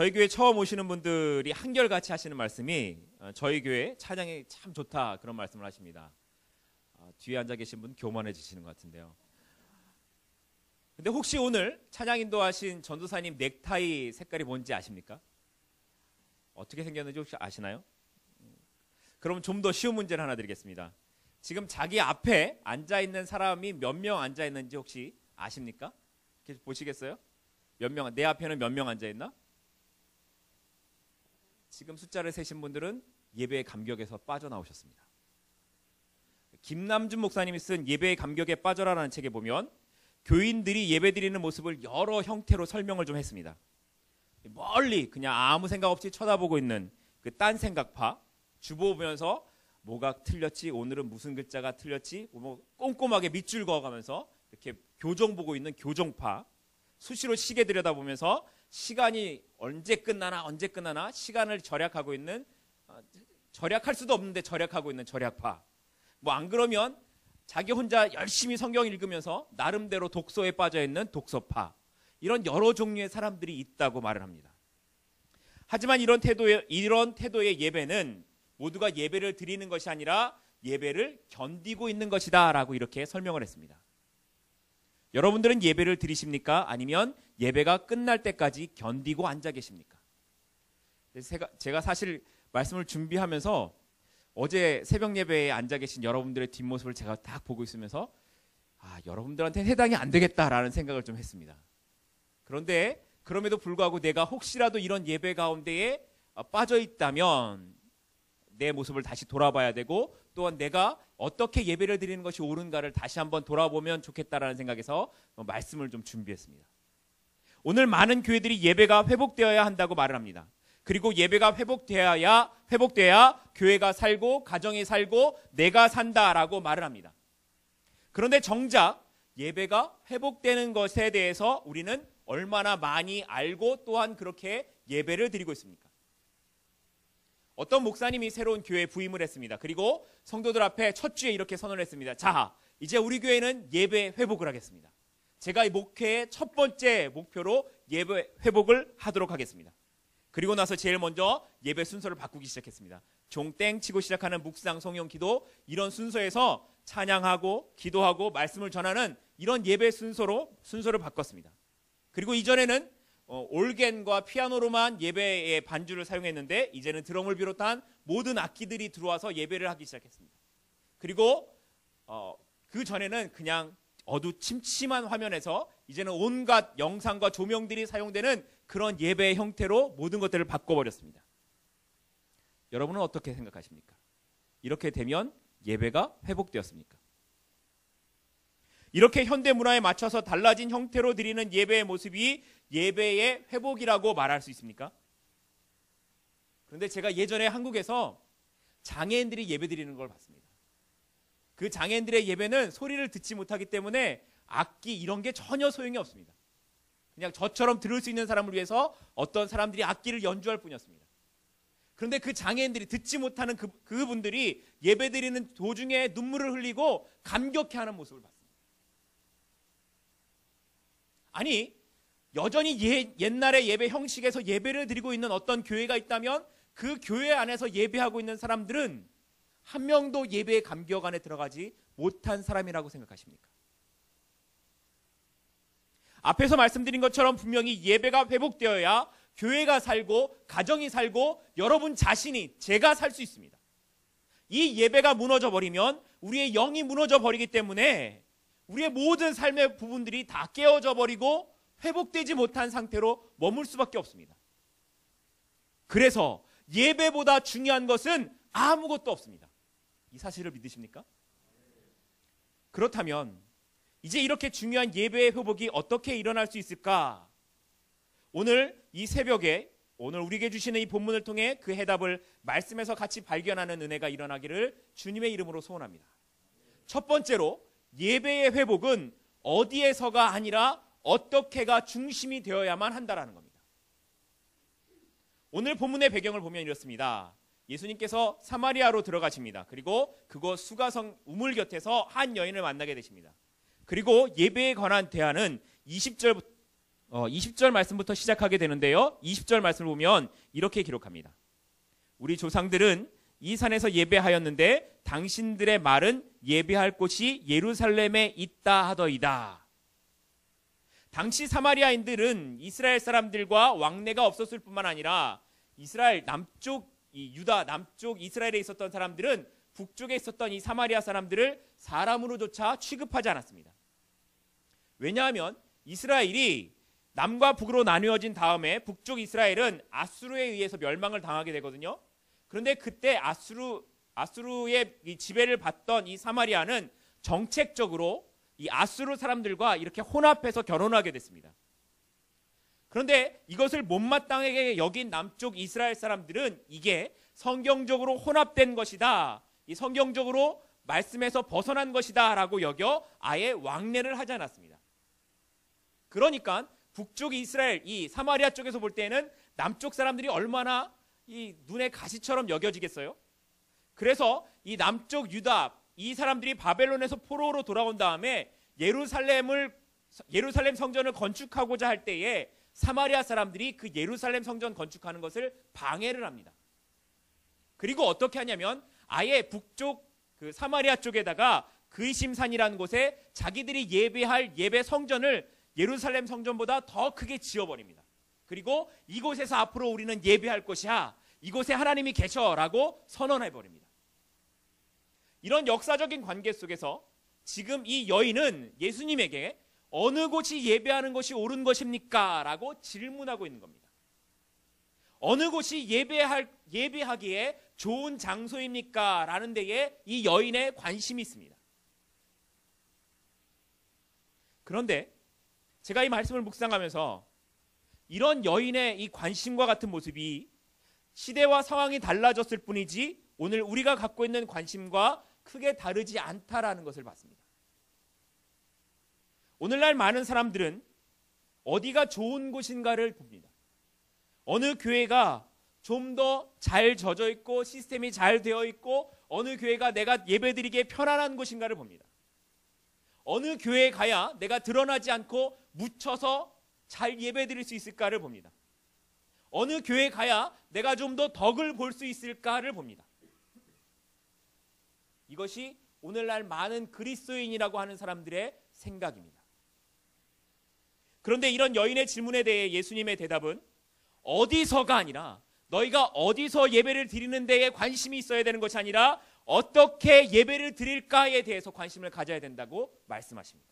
저희 교회 처음 오시는 분들이 한결같이 하시는 말씀이 어, 저희 교회 찬양이 참 좋다 그런 말씀을 하십니다. 어, 뒤에 앉아 계신 분 교만해지시는 것 같은데요. 근데 혹시 오늘 찬양 인도하신 전도사님 넥타이 색깔이 뭔지 아십니까? 어떻게 생겼는지 혹시 아시나요? 그럼 좀 더 쉬운 문제를 하나 드리겠습니다. 지금 자기 앞에 앉아 있는 사람이 몇 명 앉아 있는지 혹시 아십니까? 이렇게 보시겠어요? 몇 명, 내 앞에는 몇 명 앉아 있나? 지금 숫자를 세신 분들은 예배의 감격에서 빠져나오셨습니다. 김남준 목사님이 쓴 예배의 감격에 빠져라라는 책에 보면 교인들이 예배 드리는 모습을 여러 형태로 설명을 좀 했습니다. 멀리 그냥 아무 생각 없이 쳐다보고 있는 그 딴 생각파 주보 보면서 뭐가 틀렸지 오늘은 무슨 글자가 틀렸지 뭐 꼼꼼하게 밑줄 그어가면서 이렇게 교정 보고 있는 교정파 수시로 시계 들여다보면서 시간이 언제 끝나나 언제 끝나나 시간을 절약하고 있는 어, 절약할 수도 없는데 절약하고 있는 절약파 뭐 안 그러면 자기 혼자 열심히 성경 읽으면서 나름대로 독서에 빠져 있는 독서파 이런 여러 종류의 사람들이 있다고 말을 합니다. 하지만 이런 태도의 이런 태도의 예배는 모두가 예배를 드리는 것이 아니라 예배를 견디고 있는 것이다라고 이렇게 설명을 했습니다. 여러분들은 예배를 드리십니까? 아니면 예배가 끝날 때까지 견디고 앉아 계십니까? 제가, 사실 말씀을 준비하면서 어제 새벽 예배에 앉아 계신 여러분들의 뒷모습을 제가 딱 보고 있으면서 아, 여러분들한테 해당이 안 되겠다라는 생각을 좀 했습니다. 그런데 그럼에도 불구하고 내가 혹시라도 이런 예배 가운데에 빠져 있다면 내 모습을 다시 돌아봐야 되고 또한 내가 어떻게 예배를 드리는 것이 옳은가를 다시 한번 돌아보면 좋겠다라는 생각에서 말씀을 좀 준비했습니다. 오늘 많은 교회들이 예배가 회복되어야 한다고 말을 합니다. 그리고 예배가 회복되어야 회복돼야 교회가 살고 가정이 살고 내가 산다라고 말을 합니다. 그런데 정작 예배가 회복되는 것에 대해서 우리는 얼마나 많이 알고 또한 그렇게 예배를 드리고 있습니까? 어떤 목사님이 새로운 교회에 부임을 했습니다. 그리고 성도들 앞에 첫 주에 이렇게 선언을 했습니다. 자, 이제 우리 교회는 예배 회복을 하겠습니다. 제가 이 목회의 첫 번째 목표로 예배 회복을 하도록 하겠습니다. 그리고 나서 제일 먼저 예배 순서를 바꾸기 시작했습니다. 종땡 치고 시작하는 묵상 성령 기도 이런 순서에서 찬양하고 기도하고 말씀을 전하는 이런 예배 순서로 순서를 바꿨습니다. 그리고 이전에는 어, 올겐과 피아노로만 예배의 반주를 사용했는데 이제는 드럼을 비롯한 모든 악기들이 들어와서 예배를 하기 시작했습니다. 그리고 어, 그 전에는 그냥 어두침침한 화면에서 이제는 온갖 영상과 조명들이 사용되는 그런 예배의 형태로 모든 것들을 바꿔버렸습니다. 여러분은 어떻게 생각하십니까? 이렇게 되면 예배가 회복되었습니까? 이렇게 현대 문화에 맞춰서 달라진 형태로 드리는 예배의 모습이 예배의 회복이라고 말할 수 있습니까? 그런데 제가 예전에 한국에서 장애인들이 예배 드리는 걸 봤습니다. 그 장애인들의 예배는 소리를 듣지 못하기 때문에 악기 이런 게 전혀 소용이 없습니다. 그냥 저처럼 들을 수 있는 사람을 위해서 어떤 사람들이 악기를 연주할 뿐이었습니다. 그런데 그 장애인들이 듣지 못하는 그, 그분들이 예배 드리는 도중에 눈물을 흘리고 감격해 하는 모습을 봤습니다. 아니, 여전히 예, 옛날의 예배 형식에서 예배를 드리고 있는 어떤 교회가 있다면 그 교회 안에서 예배하고 있는 사람들은 한 명도 예배의 감격 안에 들어가지 못한 사람이라고 생각하십니까? 앞에서 말씀드린 것처럼 분명히 예배가 회복되어야 교회가 살고 가정이 살고 여러분 자신이 제가 살 수 있습니다. 이 예배가 무너져 버리면 우리의 영이 무너져 버리기 때문에 우리의 모든 삶의 부분들이 다 깨어져 버리고 회복되지 못한 상태로 머물 수밖에 없습니다. 그래서 예배보다 중요한 것은 아무것도 없습니다. 이 사실을 믿으십니까? 그렇다면 이제 이렇게 중요한 예배의 회복이 어떻게 일어날 수 있을까? 오늘 이 새벽에 오늘 우리에게 주시는 이 본문을 통해 그 해답을 말씀에서 같이 발견하는 은혜가 일어나기를 주님의 이름으로 소원합니다. 첫 번째로 예배의 회복은 어디에서가 아니라 어떻게가 중심이 되어야만 한다라는 겁니다. 오늘 본문의 배경을 보면 이렇습니다. 예수님께서 사마리아로 들어가십니다. 그리고 그곳 수가성 우물 곁에서 한 여인을 만나게 되십니다. 그리고 예배에 관한 대안은 20절 어, 20절 말씀부터 시작하게 되는데요. 20절 말씀을 보면 이렇게 기록합니다. 우리 조상들은 이 산에서 예배하였는데 당신들의 말은 예배할 곳이 예루살렘에 있다 하더이다. 당시 사마리아인들은 이스라엘 사람들과 왕래가 없었을 뿐만 아니라 이스라엘 남쪽 이 유다 남쪽 이스라엘에 있었던 사람들은 북쪽에 있었던 이 사마리아 사람들을 사람으로조차 취급하지 않았습니다. 왜냐하면 이스라엘이 남과 북으로 나누어진 다음에 북쪽 이스라엘은 아수르에 의해서 멸망을 당하게 되거든요. 그런데 그때 아수르 아수르의 이 지배를 받던 이 사마리아는 정책적으로 이 아수르 사람들과 이렇게 혼합해서 결혼하게 됐습니다. 그런데 이것을 못마땅하게 여긴 남쪽 이스라엘 사람들은 이게 성경적으로 혼합된 것이다. 이 성경적으로 말씀에서 벗어난 것이다 라고 여겨 아예 왕래를 하지 않았습니다. 그러니까 북쪽 이스라엘 이 사마리아 쪽에서 볼 때는 남쪽 사람들이 얼마나 이 눈에 가시처럼 여겨지겠어요? 그래서 이 남쪽 유다 이 사람들이 바벨론에서 포로로 돌아온 다음에 예루살렘을 예루살렘 성전을 건축하고자 할 때에 사마리아 사람들이 그 예루살렘 성전 건축하는 것을 방해를 합니다. 그리고 어떻게 하냐면 아예 북쪽 그 사마리아 쪽에다가 그이심산이라는 곳에 자기들이 예배할 예배 성전을 예루살렘 성전보다 더 크게 지어버립니다. 그리고 이곳에서 앞으로 우리는 예배할 것이야. 이곳에 하나님이 계셔라고 선언해 버립니다. 이런 역사적인 관계 속에서 지금 이 여인은 예수님에게 어느 곳이 예배하는 것이 옳은 것입니까? 라고 질문하고 있는 겁니다. 어느 곳이 예배할, 예배하기에 좋은 장소입니까? 라는 데에 이 여인의 관심이 있습니다. 그런데 제가 이 말씀을 묵상하면서 이런 여인의 이 관심과 같은 모습이 시대와 상황이 달라졌을 뿐이지 오늘 우리가 갖고 있는 관심과 크게 다르지 않다라는 것을 봤습니다. 오늘날 많은 사람들은 어디가 좋은 곳인가를 봅니다. 어느 교회가 좀 더 잘 젖어 있고 시스템이 잘 되어 있고 어느 교회가 내가 예배드리기에 편안한 곳인가를 봅니다. 어느 교회에 가야 내가 드러나지 않고 묻혀서 잘 예배드릴 수 있을까를 봅니다. 어느 교회에 가야 내가 좀 더 덕을 볼 수 있을까를 봅니다. 이것이 오늘날 많은 그리스도인이라고 하는 사람들의 생각입니다. 그런데 이런 여인의 질문에 대해 예수님의 대답은 어디서가 아니라 너희가 어디서 예배를 드리는 데에 관심이 있어야 되는 것이 아니라 어떻게 예배를 드릴까에 대해서 관심을 가져야 된다고 말씀하십니다.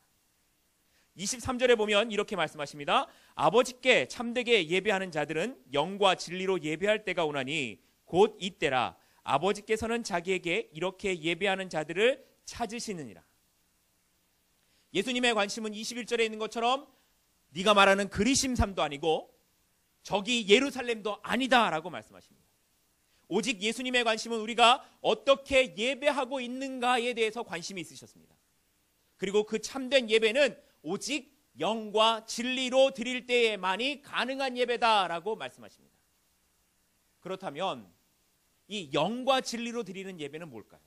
23절에 보면 이렇게 말씀하십니다. 아버지께 참되게 예배하는 자들은 영과 진리로 예배할 때가 오나니 곧 이때라 아버지께서는 자기에게 이렇게 예배하는 자들을 찾으시느니라. 예수님의 관심은 21절에 있는 것처럼 네가 말하는 그리심삼도 아니고 저기 예루살렘도 아니다라고 말씀하십니다. 오직 예수님의 관심은 우리가 어떻게 예배하고 있는가에 대해서 관심이 있으셨습니다. 그리고 그 참된 예배는 오직 영과 진리로 드릴 때에만이 가능한 예배다라고 말씀하십니다. 그렇다면 이 영과 진리로 드리는 예배는 뭘까요?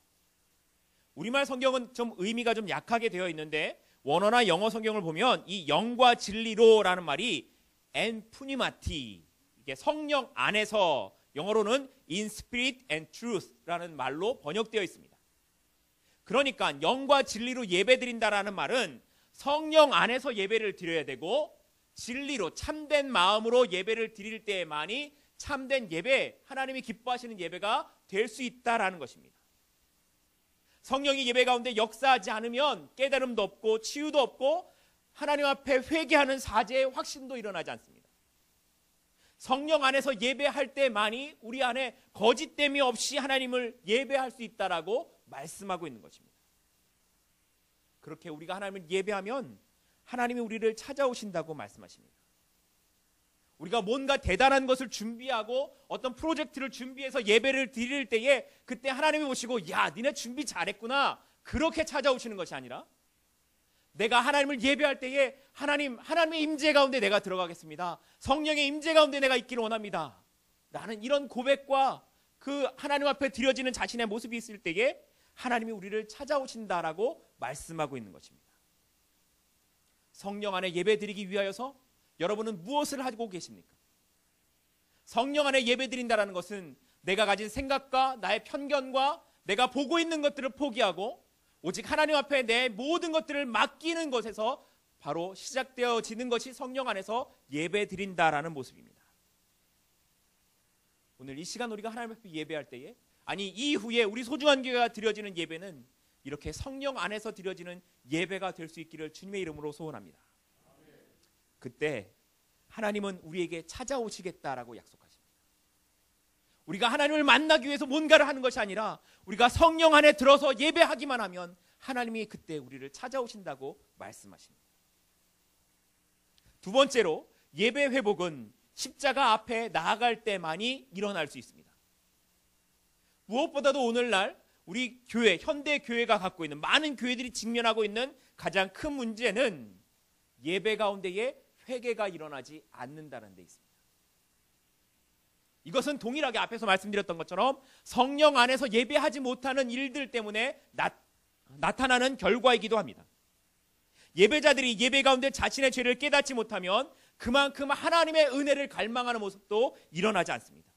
우리말 성경은 좀 의미가 좀 약하게 되어 있는데 원어나 영어 성경을 보면 이 영과 진리로라는 말이 엔푸니마티 이게 성령 안에서 영어로는 in spirit and truth라는 말로 번역되어 있습니다. 그러니까 영과 진리로 예배드린다라는 말은 성령 안에서 예배를 드려야 되고 진리로 참된 마음으로 예배를 드릴 때만이 참된 예배, 하나님이 기뻐하시는 예배가 될 수 있다라는 것입니다. 성령이 예배 가운데 역사하지 않으면 깨달음도 없고 치유도 없고 하나님 앞에 회개하는 사제의 확신도 일어나지 않습니다. 성령 안에서 예배할 때만이 우리 안에 거짓됨이 없이 하나님을 예배할 수 있다라고 말씀하고 있는 것입니다. 그렇게 우리가 하나님을 예배하면 하나님이 우리를 찾아오신다고 말씀하십니다. 우리가 뭔가 대단한 것을 준비하고 어떤 프로젝트를 준비해서 예배를 드릴 때에 그때 하나님이 오시고 야, 니네 준비 잘했구나. 그렇게 찾아오시는 것이 아니라 내가 하나님을 예배할 때에 하나님, 하나님의 임재 가운데 내가 들어가겠습니다. 성령의 임재 가운데 내가 있기를 원합니다. 라는 이런 고백과 그 하나님 앞에 드려지는 자신의 모습이 있을 때에 하나님이 우리를 찾아오신다라고 말씀하고 있는 것입니다. 성령 안에 예배 드리기 위하여서 여러분은 무엇을 하고 계십니까? 성령 안에 예배 드린다라는 것은 내가 가진 생각과 나의 편견과 내가 보고 있는 것들을 포기하고 오직 하나님 앞에 내 모든 것들을 맡기는 것에서 바로 시작되어지는 것이 성령 안에서 예배 드린다라는 모습입니다. 오늘 이 시간 우리가 하나님 앞에 예배할 때에 아니 이후에 우리 소중한 교회가 드려지는 예배는 이렇게 성령 안에서 드려지는 예배가 될 수 있기를 주님의 이름으로 소원합니다. 그때 하나님은 우리에게 찾아오시겠다라고 약속하십니다. 우리가 하나님을 만나기 위해서 뭔가를 하는 것이 아니라 우리가 성령 안에 들어서 예배하기만 하면 하나님이 그때 우리를 찾아오신다고 말씀하십니다. 두 번째로 예배 회복은 십자가 앞에 나아갈 때만이 일어날 수 있습니다. 무엇보다도 오늘날 우리 교회, 현대 교회가 갖고 있는 많은 교회들이 직면하고 있는 가장 큰 문제는 예배 가운데에 회개가 일어나지 않는다는 데 있습니다. 이것은 동일하게 앞에서 말씀드렸던 것처럼 성령 안에서 예배하지 못하는 일들 때문에 나, 나타나는 결과이기도 합니다. 예배자들이 예배 가운데 자신의 죄를 깨닫지 못하면 그만큼 하나님의 은혜를 갈망하는 모습도 일어나지 않습니다.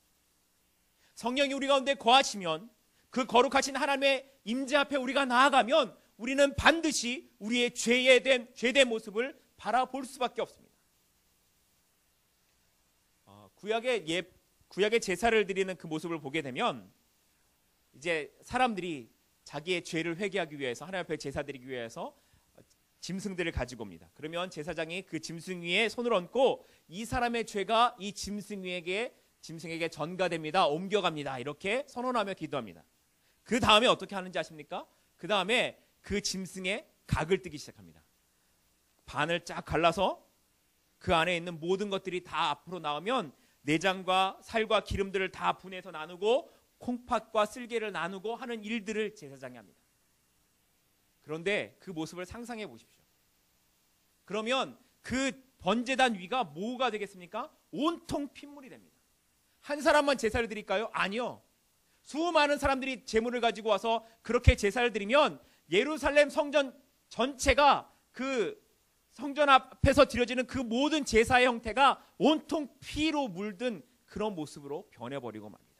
성령이 우리 가운데 거하시면 그 거룩하신 하나님의 임재 앞에 우리가 나아가면 우리는 반드시 우리의 죄에 된 죄된 모습을 바라볼 수밖에 없습니다. 어, 구약의 예 구약의 제사를 드리는 그 모습을 보게 되면 이제 사람들이 자기의 죄를 회개하기 위해서 하나님 앞에 제사 드리기 위해서 짐승들을 가지고 옵니다. 그러면 제사장이 그 짐승 위에 손을 얹고 이 사람의 죄가 이 짐승 위에게 짐승에게 전가됩니다. 옮겨갑니다. 이렇게 선언하며 기도합니다. 그 다음에 어떻게 하는지 아십니까? 그 다음에 그 짐승의 각을 뜨기 시작합니다. 반을 쫙 갈라서 그 안에 있는 모든 것들이 다 앞으로 나오면 내장과 살과 기름들을 다 분해서 나누고 콩팥과 쓸개를 나누고 하는 일들을 제사장이 합니다. 그런데 그 모습을 상상해 보십시오. 그러면 그 번제단 위가 뭐가 되겠습니까? 온통 핏물이 됩니다. 한 사람만 제사를 드릴까요? 아니요. 수많은 사람들이 제물을 가지고 와서 그렇게 제사를 드리면 예루살렘 성전 전체가 그 성전 앞에서 드려지는 그 모든 제사의 형태가 온통 피로 물든 그런 모습으로 변해버리고 맙니다.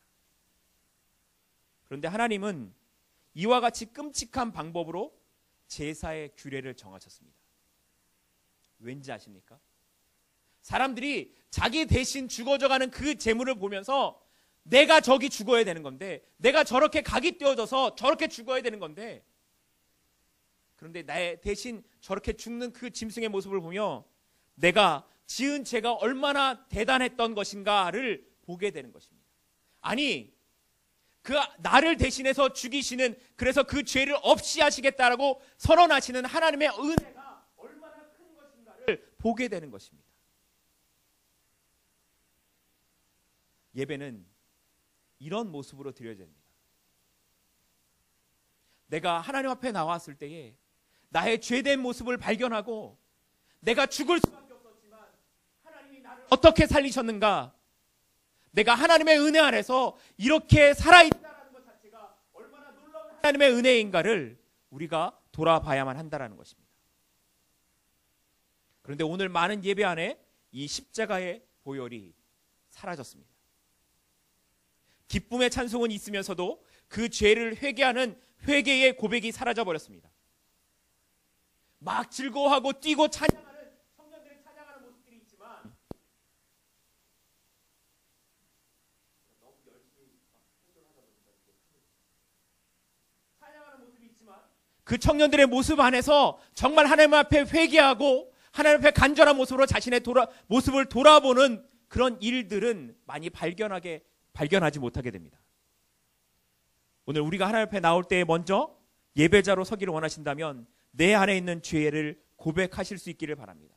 그런데 하나님은 이와 같이 끔찍한 방법으로 제사의 규례를 정하셨습니다. 왠지 아십니까? 사람들이 자기 대신 죽어져가는 그 재물을 보면서 내가 저기 죽어야 되는 건데, 내가 저렇게 각이 떼어져서 저렇게 죽어야 되는 건데, 그런데 나의 대신 저렇게 죽는 그 짐승의 모습을 보며 내가 지은 죄가 얼마나 대단했던 것인가를 보게 되는 것입니다. 아니, 그 나를 대신해서 죽이시는 그래서 그 죄를 없이 하시겠다라고 선언하시는 하나님의 은혜가 얼마나 큰 것인가를 보게 되는 것입니다. 예배는 이런 모습으로 드려야 됩니다. 내가 하나님 앞에 나왔을 때에 나의 죄된 모습을 발견하고 내가 죽을 수밖에 없었지만 하나님이 나를 어떻게 살리셨는가? 내가 하나님의 은혜 안에서 이렇게 살아있다는 것 자체가 얼마나 놀라운 하나님의 은혜인가를 우리가 돌아봐야만 한다는 것입니다. 그런데 오늘 많은 예배 안에 이 십자가의 보혈이 사라졌습니다. 기쁨의 찬송은 있으면서도 그 죄를 회개하는 회개의 고백이 사라져 버렸습니다. 막 즐거워하고 뛰고 찬양하는 청년들이 찬양하는 모습들이 있지만 찬양하는 모습이 있지만 그 청년들의 모습 안에서 정말 하나님 앞에 회개하고 하나님 앞에 간절한 모습으로 자신의 돌아, 모습을 돌아보는 그런 일들은 많이 발견하게 발견하지 못하게 됩니다. 오늘 우리가 하나님 앞에 나올 때 먼저 예배자로 서기를 원하신다면 내 안에 있는 죄를 고백하실 수 있기를 바랍니다.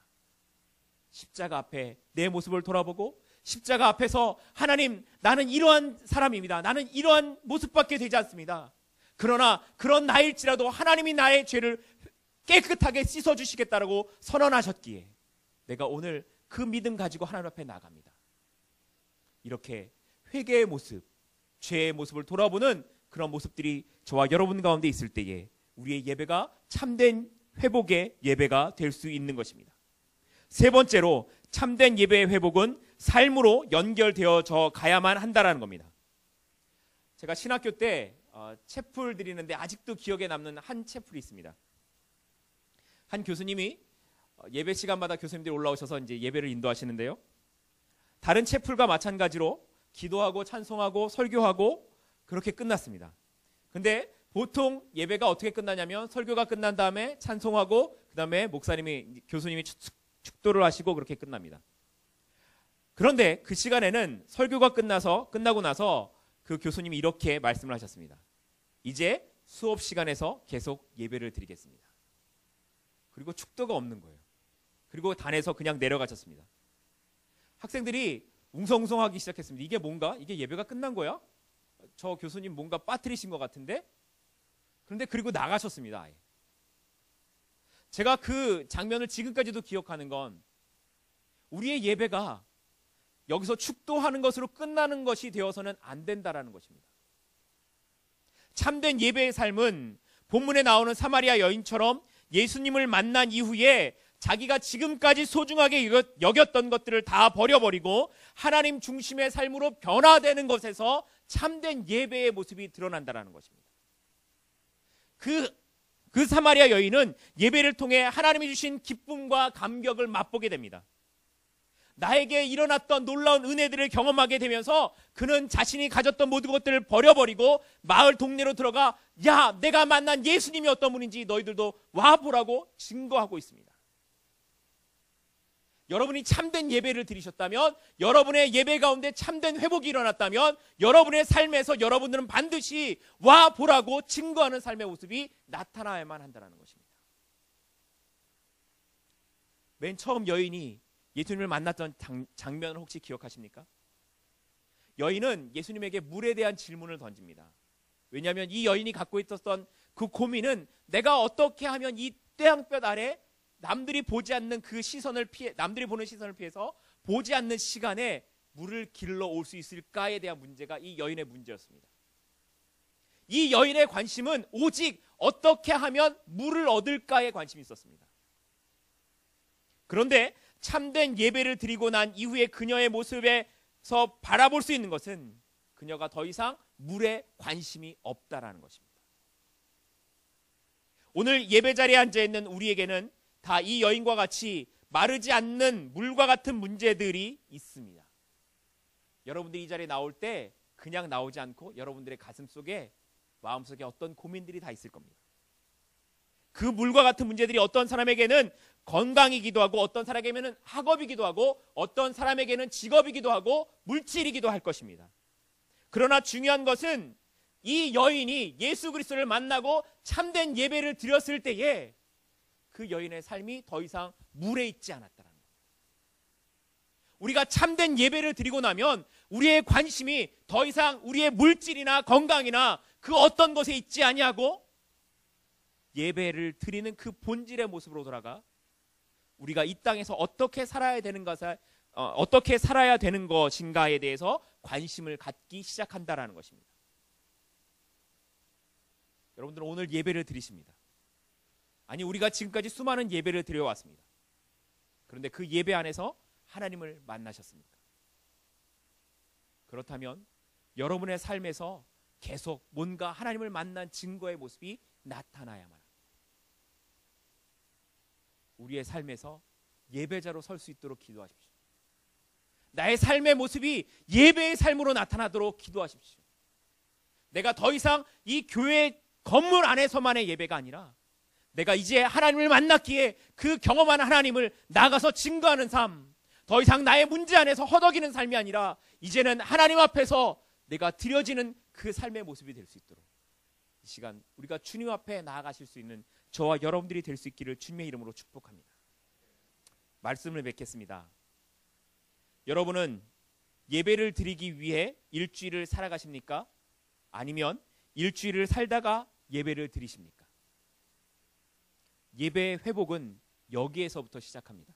십자가 앞에 내 모습을 돌아보고 십자가 앞에서 하나님 나는 이러한 사람입니다. 나는 이러한 모습밖에 되지 않습니다. 그러나 그런 나일지라도 하나님이 나의 죄를 깨끗하게 씻어 주시겠다라고 선언하셨기에 내가 오늘 그 믿음 가지고 하나님 앞에 나갑니다. 이렇게 회개의 모습, 죄의 모습을 돌아보는 그런 모습들이 저와 여러분 가운데 있을 때에 우리의 예배가 참된 회복의 예배가 될 수 있는 것입니다. 세 번째로 참된 예배의 회복은 삶으로 연결되어져 가야만 한다라는 겁니다. 제가 신학교 때 어, 채플 드리는데 아직도 기억에 남는 한 채플이 있습니다. 한 교수님이 어, 예배 시간마다 교수님들이 올라오셔서 이제 예배를 인도하시는데요. 다른 채플과 마찬가지로 기도하고 찬송하고 설교하고 그렇게 끝났습니다. 근데 보통 예배가 어떻게 끝나냐면 설교가 끝난 다음에 찬송하고 그 다음에 목사님이 교수님이 축도를 하시고 그렇게 끝납니다. 그런데 그 시간에는 설교가 끝나서 끝나고 나서 그 교수님이 이렇게 말씀을 하셨습니다. 이제 수업 시간에서 계속 예배를 드리겠습니다. 그리고 축도가 없는 거예요. 그리고 단에서 그냥 내려가셨습니다. 학생들이 웅성웅성하기 시작했습니다. 이게 뭔가? 이게 예배가 끝난 거야? 저 교수님 뭔가 빠뜨리신 것 같은데? 그런데 그리고 나가셨습니다. 제가 그 장면을 지금까지도 기억하는 건 우리의 예배가 여기서 축도하는 것으로 끝나는 것이 되어서는 안 된다라는 것입니다. 참된 예배의 삶은 본문에 나오는 사마리아 여인처럼 예수님을 만난 이후에 자기가 지금까지 소중하게 여겼던 것들을 다 버려버리고 하나님 중심의 삶으로 변화되는 것에서 참된 예배의 모습이 드러난다라는 것입니다. 그, 그 사마리아 여인은 예배를 통해 하나님이 주신 기쁨과 감격을 맛보게 됩니다. 나에게 일어났던 놀라운 은혜들을 경험하게 되면서 그는 자신이 가졌던 모든 것들을 버려버리고 마을 동네로 들어가 야 내가 만난 예수님이 어떤 분인지 너희들도 와보라고 증거하고 있습니다. 여러분이 참된 예배를 드리셨다면 여러분의 예배 가운데 참된 회복이 일어났다면 여러분의 삶에서 여러분들은 반드시 와 보라고 증거하는 삶의 모습이 나타나야만 한다는 것입니다. 맨 처음 여인이 예수님을 만났던 장, 면을 혹시 기억하십니까? 여인은 예수님에게 물에 대한 질문을 던집니다. 왜냐하면 이 여인이 갖고 있었던 그 고민은 내가 어떻게 하면 이 태양볕 아래 남들이 보지 않는 그 시선을 피해 남들이 보는 시선을 피해서 보지 않는 시간에 물을 길러 올 수 있을까에 대한 문제가 이 여인의 문제였습니다. 이 여인의 관심은 오직 어떻게 하면 물을 얻을까에 관심이 있었습니다. 그런데 참된 예배를 드리고 난 이후에 그녀의 모습에서 바라볼 수 있는 것은 그녀가 더 이상 물에 관심이 없다라는 것입니다. 오늘 예배 자리에 앉아 있는 우리에게는 다 이 여인과 같이 마르지 않는 물과 같은 문제들이 있습니다. 여러분들이 이 자리에 나올 때 그냥 나오지 않고 여러분들의 가슴 속에 마음 속에 어떤 고민들이 다 있을 겁니다. 그 물과 같은 문제들이 어떤 사람에게는 건강이기도 하고 어떤 사람에게는 학업이기도 하고 어떤 사람에게는 직업이기도 하고 물질이기도 할 것입니다. 그러나 중요한 것은 이 여인이 예수 그리스도를 만나고 참된 예배를 드렸을 때에 그 여인의 삶이 더 이상 물에 있지 않았다는 것. 우리가 참된 예배를 드리고 나면 우리의 관심이 더 이상 우리의 물질이나 건강이나 그 어떤 것에 있지 아니하고 예배를 드리는 그 본질의 모습으로 돌아가 우리가 이 땅에서 어떻게 살아야 되는 것을 어, 떻게 살아야 되는 것인가에 대해서 관심을 갖기 시작한다라는 것입니다. 여러분들은 오늘 예배를 드리십니다. 아니 우리가 지금까지 수많은 예배를 드려왔습니다. 그런데 그 예배 안에서 하나님을 만나셨습니까? 그렇다면 여러분의 삶에서 계속 뭔가 하나님을 만난 증거의 모습이 나타나야만 합니다. 우리의 삶에서 예배자로 설 수 있도록 기도하십시오. 나의 삶의 모습이 예배의 삶으로 나타나도록 기도하십시오. 내가 더 이상 이 교회 건물 안에서만의 예배가 아니라 내가 이제 하나님을 만났기에 그 경험한 하나님을 나가서 증거하는 삶. 더 이상 나의 문제 안에서 허덕이는 삶이 아니라 이제는 하나님 앞에서 내가 드려지는 그 삶의 모습이 될 수 있도록 이 시간 우리가 주님 앞에 나아가실 수 있는 저와 여러분들이 될 수 있기를 주님의 이름으로 축복합니다. 말씀을 맺겠습니다. 여러분은 예배를 드리기 위해 일주일을 살아가십니까? 아니면 일주일을 살다가 예배를 드리십니까? 예배의 회복은 여기에서부터 시작합니다.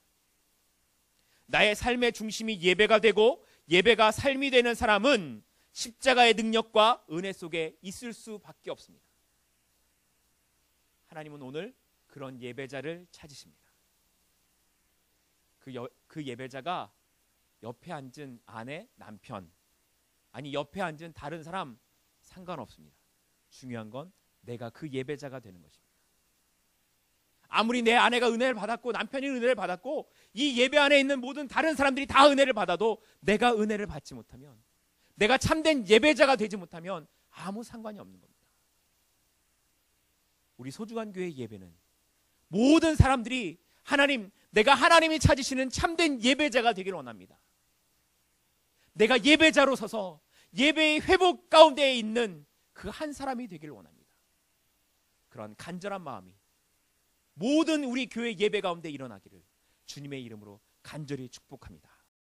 나의 삶의 중심이 예배가 되고 예배가 삶이 되는 사람은 십자가의 능력과 은혜 속에 있을 수밖에 없습니다. 하나님은 오늘 그런 예배자를 찾으십니다. 그, 여, 그 예배자가 옆에 앉은 아내, 남편, 아니 옆에 앉은 다른 사람 상관없습니다. 중요한 건 내가 그 예배자가 되는 것입니다. 아무리 내 아내가 은혜를 받았고 남편이 은혜를 받았고 이 예배 안에 있는 모든 다른 사람들이 다 은혜를 받아도 내가 은혜를 받지 못하면 내가 참된 예배자가 되지 못하면 아무 상관이 없는 겁니다. 우리 소중한 교회 예배는 모든 사람들이 하나님 내가 하나님이 찾으시는 참된 예배자가 되기를 원합니다. 내가 예배자로 서서 예배의 회복 가운데 있는 그 한 사람이 되기를 원합니다. 그런 간절한 마음이 모든 우리 교회 예배 가운데 일어나기를 주님의 이름으로 간절히 축복합니다.